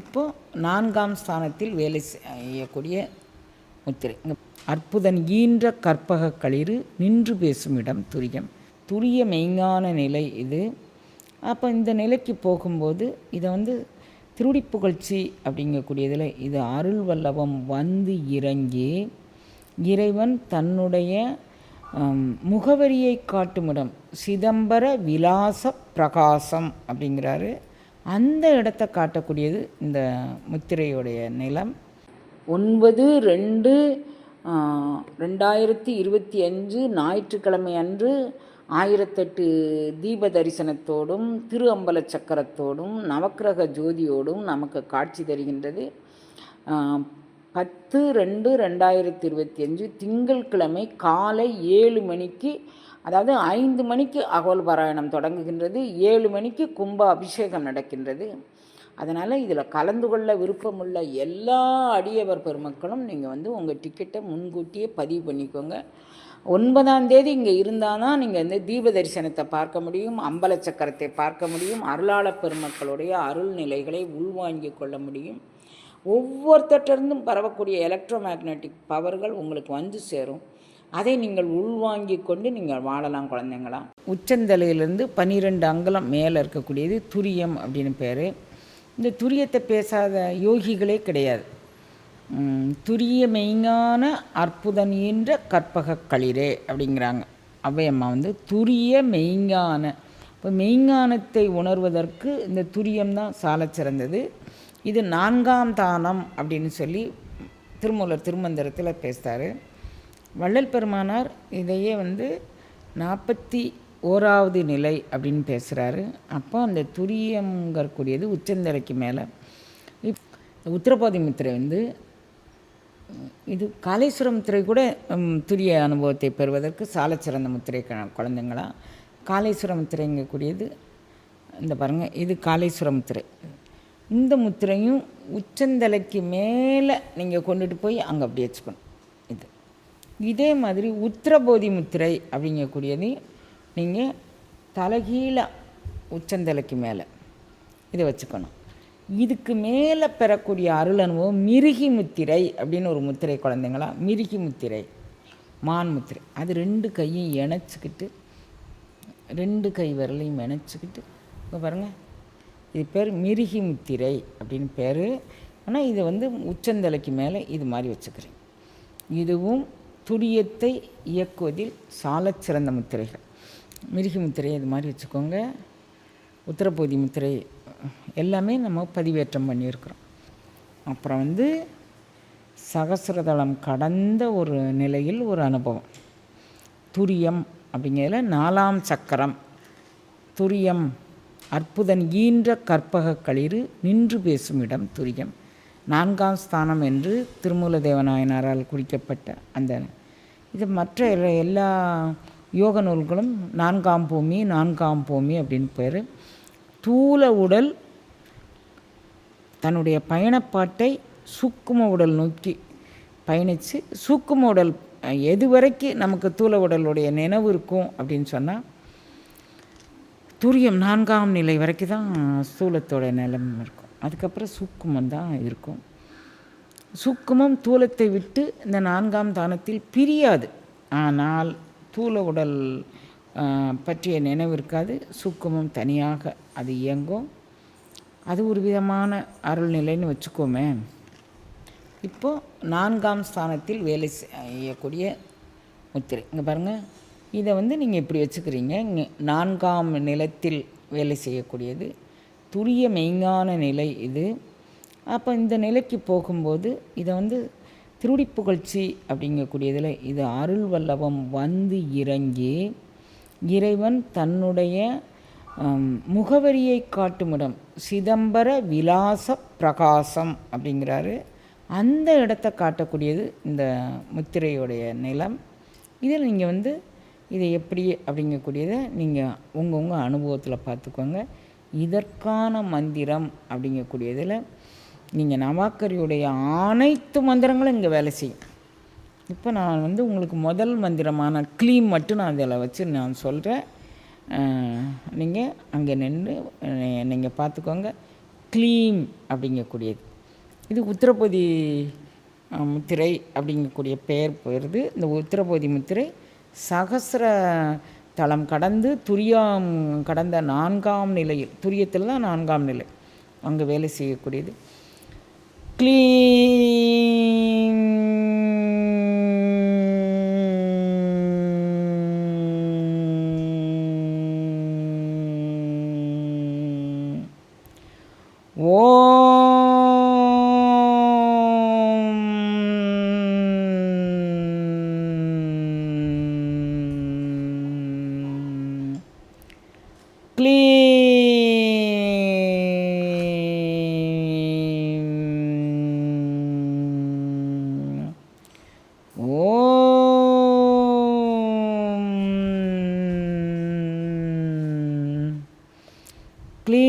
இப்போது நான்காம் ஸ்தானத்தில் வேலை செய்யக்கூடிய முத்திரை. அற்புதன் ஈன்ற கற்பக களிறு நின்று பேசும் இடம் துரியம். துரிய மெய்ஞான நிலை இது. அப்போ இந்த நிலைக்கு போகும்போது இதை வந்து திருடி புகழ்ச்சி அப்படிங்கக்கூடியதில் இது அருள் வல்லவம் வந்து இறங்கி இறைவன் தன்னுடைய முகவரியை காட்டும் இடம். சிதம்பர விலாச பிரகாசம் அப்படிங்கிறாரு. அந்த இடத்த காட்டக்கூடியது இந்த முத்திரையுடைய நிலம். ஒன்பது ரெண்டு ரெண்டாயிரத்தி இருபத்தி அஞ்சு ஞாயிற்றுக்கிழமை அன்று ஆயிரத்தெட்டு தீப தரிசனத்தோடும் திரு அம்பல சக்கரத்தோடும் நவக்கிரக ஜோதியோடும் நமக்கு காட்சி தருகின்றது. பத்து ரெண்டு ரெண்டாயிரத்தி இருபத்தி அஞ்சு திங்கள்கிழமை காலை ஏழு மணிக்கு அதாவது ஐந்து மணிக்கு அகோல் பாராயணம் தொடங்குகின்றது ஏழு மணிக்கு கும்ப அபிஷேகம் நடக்கின்றது. அதனால் இதில் கலந்து கொள்ள விருப்பமுள்ள எல்லா அடியவர் பெருமக்களும் நீங்கள் வந்து உங்கள் டிக்கெட்டை முன்கூட்டியே பதிவு பண்ணிக்கோங்க. ஒன்பதாம் தேதி இங்கே இருந்தால் தான் நீங்கள் வந்து தீப தரிசனத்தை பார்க்க முடியும் அம்பல சக்கரத்தை பார்க்க முடியும் அருளாளப் பெருமக்களுடைய அருள் நிலைகளை உள்வாங்கிக் கொள்ள முடியும். ஒவ்வொருத்தட்டிருந்தும் பரவக்கூடிய எலக்ட்ரோ மேக்னெட்டிக் பவர்கள் உங்களுக்கு வந்து சேரும். அதை நீங்கள் உள்வாங்கி கொண்டு நீங்கள் வாழலாம் குழந்தைங்களாம் உச்சந்தலையிலேருந்து பன்னிரெண்டு அங்குலம் மேலே இருக்கக்கூடியது துரியம் அப்படின்னு பேர். இந்த துரியத்தை பேசாத யோகிகளே கிடையாது. துரிய மெய்ஞான அற்புதம் என்ற கற்பக களிரே அப்படிங்கிறாங்க. அவ்வையம்மா வந்து துரிய மெய்ஞான இப்போ மெய்ஞானத்தை உணர்வதற்கு இந்த துரியம் தான் சிறந்தது. இது நான்காம் தானம் அப்படின்னு சொல்லி திருமூலர் திருமந்திரத்தில் பேசுகிறாரு வள்ளல் பெருமானார் இதையே வந்து நாற்பத்தி ஓராவது நிலை அப்படின்னு பேசுகிறாரு அப்போ அந்த துரியங்கக்கூடியது உச்சந்தலைக்கு மேலே. இப் உத்தரபாதி முத்திரை வந்து இது காளேஸ்வரம் முத்திரை கூட துரிய அனுபவத்தை பெறுவதற்கு சாலச்சிறந்த முத்திரை க- குழந்தைங்களா? காளேஸ்வரம் முத்திரைங்கக்கூடியது இந்த பாருங்கள் இது காளேஸ்வரம் முத்திரை. இந்த முத்திரையும் உச்சந்தலைக்கு மேலே நீங்கள் கொண்டுட்டு போய் அங்கே அப்படி வச்சுக்கணும். இதே மாதிரி உத்திரபோதி முத்திரை அப்படிங்கக்கூடியது நீங்கள் தலைகீழ உச்சந்தலைக்கு மேலே. இதை வச்சுக்கணும். இதுக்கு மேலே பெறக்கூடிய அருள் அனுபவம் மிருகி முத்திரை அப்படின்னு ஒரு முத்திரை குழந்தைங்களா? மிருகி முத்திரை மான் முத்திரை. அது ரெண்டு கையும் இணைச்சிக்கிட்டு ரெண்டு கை விரலையும் இணைச்சிக்கிட்டு இப்போ பாருங்கள் இது பேர் மிருகி முத்திரை அப்படின்னு பேர். ஆனால் இதை வந்து உச்சந்தலைக்கு மேலே இது மாதிரி வச்சுக்கிறேன். இதுவும் துரியத்தை இயக்குவதில் சாலச் சிறந்த முத்திரைகள். மிருகி முத்திரை இது மாதிரி வச்சுக்கோங்க. உத்தரபோதி முத்திரை எல்லாமே நம்ம பதிவேற்றம் பண்ணியிருக்கிறோம். அப்புறம் வந்து சகசிரதளம் கடந்த ஒரு நிலையில் ஒரு அனுபவம். துரியம் அப்படிங்கிறதுல நாலாம் சக்கரம். துரியம் அற்புதன் ஈன்ற கற்பக களிறு நின்று பேசும் இடம் துரியம். நான்காம் ஸ்தானம் என்று திருமூல தேவநாயனாரால் குறிக்கப்பட்ட அந்த இது மற்ற எல்லா- யோக நூல்களும் நான்காம் பூமி நான்காம் பூமி அப்படின்னு பேர். தூல உடல் தன்னுடைய பயணப்பாட்டை சூக்கும உடல் நோக்கி பயணித்து சூக்கும உடல் எது வரைக்கும் நமக்கு தூல உடலுடைய நினைவு இருக்கும் அப்படின்னு சொன்னால் துரியம் நான்காம் நிலை வரைக்கும் தான் ஸ்தூலத்தோட நிலம் இருக்கும். அதுக்கப்புறம் சூக்குமம் தான் இருக்கும். சூக்குமம் தூலத்தை விட்டு இந்த நான்காம் தானத்தில் பிரியாது. ஆனால் தூல உடல் பற்றிய நினைவு இருக்காது. சூக்குமம் தனியாக அது இயங்கும். அது ஒரு விதமான அருள்நிலைன்னு வச்சுக்கோமே. இப்போது நான்காம் ஸ்தானத்தில் வேலை செய்யக்கூடிய முத்திரை. இங்கே பாருங்கள் இதை வந்து நீங்கள் இப்படி வச்சுக்கிறீங்க. இங்கே நான்காம் நிலத்தில் வேலை செய்யக்கூடியது. துரிய மெய்ஞான நிலை இது. அப்போ இந்த நிலைக்கு போகும்போது இதை வந்து திருடி புகழ்ச்சி அப்படிங்கக்கூடியதில் இது அருள் வல்லவம் வந்து இறங்கி இறைவன் தன்னுடைய முகவரியை காட்டுமிடம் சிதம்பர விலாச பிரகாசம் அப்படிங்கிறாரு. அந்த இடத்த காட்டக்கூடியது இந்த முத்திரையுடைய நிலம். இதில் நீங்கள் வந்து இதை எப்படி அப்படிங்கக்கூடியதை நீங்கள் உங்கள் உங்கள் அனுபவத்தில் பார்த்துக்கோங்க. இதற்கான மந்திரம் அப்படிங்கக்கூடியதில் நீங்கள் நவாக்கரியுடைய அனைத்து மந்திரங்களும் இங்கே வேலை செய்யும். இப்போ நான் வந்து உங்களுக்கு முதல் மந்திரமான க்ளீம் மட்டும் நான் அதில் வச்சு நான் சொல்கிறேன் நீங்கள் அங்கே நின்று நீங்கள் பார்த்துக்கோங்க க்ளீம் அப்படிங்கக்கூடியது. இது உத்திரபதி முத்திரை அப்படிங்கக்கூடிய பெயர் போயிருது இந்த உத்திரபதி முத்திரை சகசிர தளம் கடந்து துரியம் கடந்த நான்காம் நிலையில் துரியத்தில் தான் நான்காம் நிலை. அங்கே வேலை செய்யக்கூடியது. க்ளீம் ஓம் க்ளீம்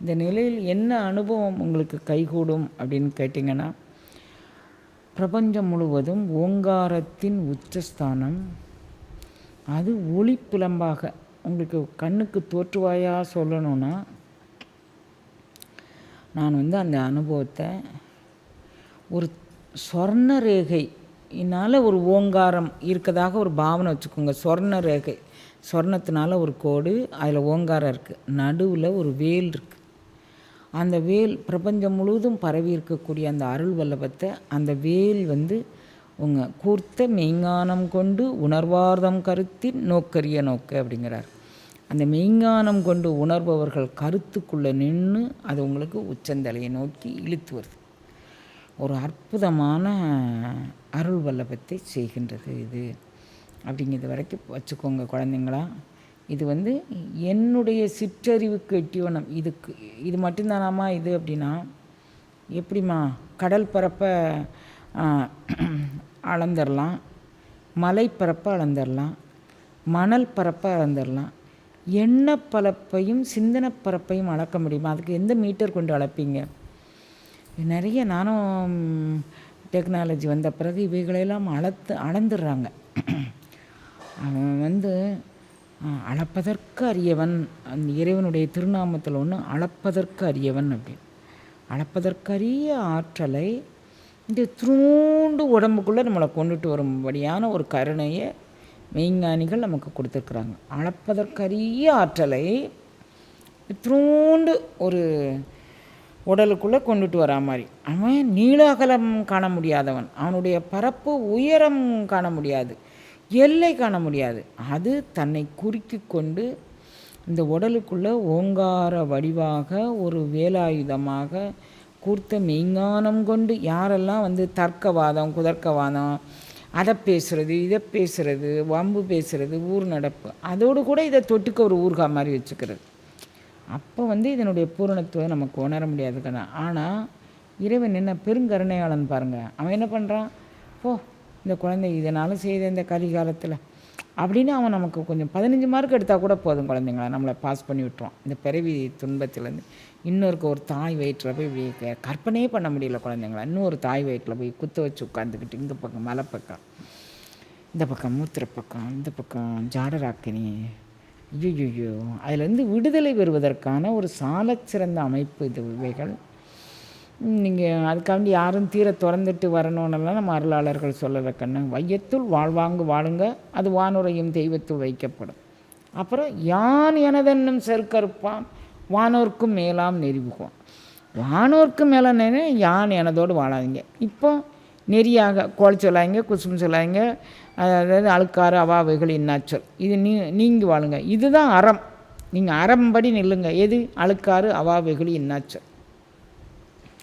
இந்த நிலையில் என்ன அனுபவம் உங்களுக்கு கைகூடும் அப்படின்னு கேட்டிங்கன்னா பிரபஞ்சம் முழுவதும் ஓங்காரத்தின் உச்சஸ்தானம். அது ஒளிப்பிளம்பாக உங்களுக்கு கண்ணுக்கு தோற்றுவாயாக சொல்லணும்னா நான் வந்து அந்த அனுபவத்தை ஒரு சொர்ண ரேகை என்னால் ஒரு ஓங்காரம் இருக்கதாக ஒரு பாவனை வச்சுக்கோங்க. சொர்ண ரேகை. சொர்ணத்தினால ஒரு கோடு அதில் ஓங்காரம் இருக்குது நடுவில் ஒரு வேல் இருக்குது அந்த வேல் பிரபஞ்சம் முழுவதும் பரவி இருக்கக்கூடிய அந்த அருள் வல்லபத்தை அந்த வேல் வந்து உங்கள் கூர்த்த மெய்ஞானம் கொண்டு உணர்வார்தம் கருத்தி நோக்கரிய நோக்கு அப்படிங்கிறார். அந்த மெய்ஞானம் கொண்டு உணர்பவர்கள் கருத்துக்குள்ளே நின்று அது உங்களுக்கு உச்சந்தலையை நோக்கி இழுத்து வருது. ஒரு அற்புதமான அருள் வல்லபத்தை செய்கின்றது இது. அப்படிங்கிறது வரைக்கும் வச்சுக்கோங்க குழந்தைங்களா. இது வந்து என்னுடைய சிற்றறிவுக்கு எட்டியோனம் இதுக்கு இது மட்டும்தானாம்மா இது அப்படின்னா எப்படிம்மா கடல் பரப்பை அளந்துடலாம் மலை பரப்பை அளந்துடலாம் மணல் பரப்பை அளந்துடலாம் எண்ணெய் பரப்பையும் சிந்தனை பரப்பையும் அளக்க முடியுமா? அதுக்கு எந்த மீட்டர் கொண்டு அளப்பீங்க? நிறைய நானும் டெக்னாலஜி வந்த பிறகு இவைகளெல்லாம் அளத்து அளந்துடுறாங்க. அவன் வந்து அளப்பதற்கு அரியவன் அந்த இறைவனுடைய திருநாமத்தில் ஒன்று அளப்பதற்கு அரியவன் அப்படின்னு. அளப்பதற்கரிய ஆற்றலை இந்த திருண்டு உடம்புக்குள்ளே நம்மளை கொண்டுட்டு வரும்படியான ஒரு கருணையை மெய்ஞானிகள் நமக்கு கொடுத்துருக்குறாங்க. அளப்பதற்கரிய ஆற்றலை இத்திரூண்டு ஒரு உடலுக்குள்ளே கொண்டுட்டு வரா மாதிரி. அவன் நீளகலம் காண முடியாதவன். அவனுடைய பரப்பு உயரம் காண முடியாது. எல்லை காண முடியாது. அது தன்னை குறுக்கி கொண்டு இந்த உடலுக்குள்ளே ஓங்கார வடிவாக ஒரு வேலாயுதமாக கூர்த்த மெய்ஞானம் கொண்டு யாரெல்லாம் வந்து தர்க்கவாதம் குதர்க்கவாதம் அதை பேசுகிறது இதை பேசுகிறது வம்பு பேசுகிறது ஊர் நடப்பு அதோடு கூட இதை தொட்டுக்க ஒரு ஊர்கா மாதிரி வச்சுக்கிறது. அப்போ வந்து இதனுடைய பூரணத்துவம் நமக்கு உணர முடியாது கண்ணா. ஆனால் இறைவன் என்ன பெருங்கருணையாளன் பாருங்கள் அவன் என்ன பண்ணுறான் போ இந்த குழந்தை இதனால் செய்த இந்த கலிகாலத்தில் அப்படின்னு அவன் நமக்கு கொஞ்சம் பதினஞ்சு மார்க் எடுத்தால் கூட போதும் குழந்தைங்களா. நம்மளை பாஸ் பண்ணி விட்டுருவான் இந்த பிறவி துன்பத்திலேருந்து இன்னொருக்கு ஒரு தாய் வயிற்றில் போய் இப்படி கற்பனையே பண்ண முடியல குழந்தைங்களா. இன்னொரு தாய் வயிற்றில் போய் குத்த வச்சு உட்காந்துக்கிட்டு இந்த பக்கம் மலை பக்கம் இந்த பக்கம் மூத்திர பக்கம் இந்த பக்கம் ஜாடராக்கினி ஐயோ அதிலேருந்து விடுதலை பெறுவதற்கான ஒரு சாலச்சிறந்த அமைப்பு இது இவைகள். நீங்கள் அதுக்காண்டி யாரும் தீர திறந்துட்டு வரணும்னுலாம் நம்ம அருளாளர்கள் சொல்லலை கண்ணு. வையத்துள் வாழ்வாங்கு வாழுங்க. அது வானுரையும் தெய்வத்துள் வைக்கப்படும். அப்புறம் யான் எனதென்னும் செருக்கறுப்பான். வானோர்க்கும் மேலாம் நெறிவுகுவான் வானோர்க்கும் மேலே யான் எனதோடு வாழாதீங்க. இப்போ நெறியாக கோல் சொல்லாதீங்க குசும் சொல்லாதீங்க. அதாவது அழுக்காறு அவாவைகள் இன்னாச்சொல் இது நீ நீங்கள் வாழுங்க. இதுதான் அறம். நீங்கள் அறம்படி நில்லுங்க. எது? அழுக்காறு அவாவைகள் இன்னாச்சொல்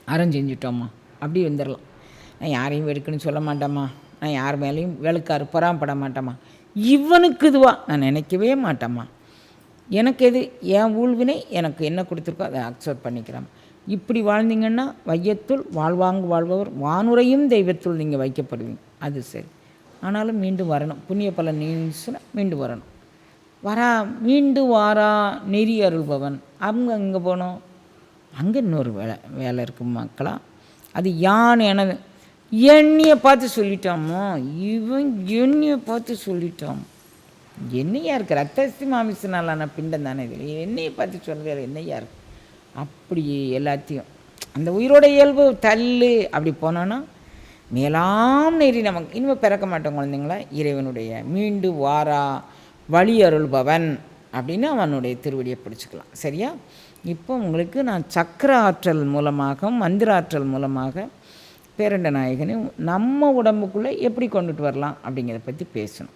அறம் செஞ்சிட்டோம்மா. அப்படி வந்துடலாம் நான் யாரையும் வெடுக்குன்னு சொல்ல மாட்டேம்மா. நான் யார் மேலேயும் வெளுக்காரு பொறாமப்பட மாட்டேம்மா. இவனுக்கு இதுவா? நான் நினைக்கவே மாட்டேம்மா. எனக்கு எது? என் ஊழ்வினை எனக்கு என்ன கொடுத்துருக்கோ அதை அக்செப்ட் பண்ணிக்கிறேன் இப்படி வாழ்ந்தீங்கன்னா வையத்துள் வாழ்வாங்கு வாழ்பவர் வானுரையும் தெய்வத்துள் நீங்கள் வைக்கப்படுவீங்க. அது சரி. ஆனாலும் மீண்டும் வரணும். புண்ணிய பலன் நீச்சுன்னா மீண்டும் வரணும். வரா மீண்டும் வாரா நெறி அருள்பவன். அவங்க அங்கே போனோம். அங்கே இன்னொரு வேலை வேலை இருக்கும் மக்களா. அது யான் எனது எண்ணியை பார்த்து சொல்லிட்டாமோ இவன் எண்ணியை பார்த்து சொல்லிட்டான். என்னையா இருக்குது ரத்தஸ்தி மாமிசனாலான பிண்டம் தானே இதில். என்னையை பார்த்து சொல்கிறார் என்னையா இருக்குது அப்படி எல்லாத்தையும். அந்த உயிரோட இயல்பு தள்ளு அப்படி போனோன்னா மேலாம் நெறி நமக்கு இனிமேல் பிறக்க மாட்டோம் குழந்தைங்களா? இறைவனுடைய மீண்டு வாரா வழி அருள்பவன் அப்படின்னு அவனுடைய திருவடியை பிடிச்சிக்கலாம். சரியா? இப்போ உங்களுக்கு நான் சக்கர ஆற்றல் மூலமாக மந்திர ஆற்றல் மூலமாக பேரண்ட நாயகனை நம்ம உடம்புக்குள்ளே எப்படி கொண்டுட்டு வரலாம் அப்படிங்கிறத பற்றி பேசணும்.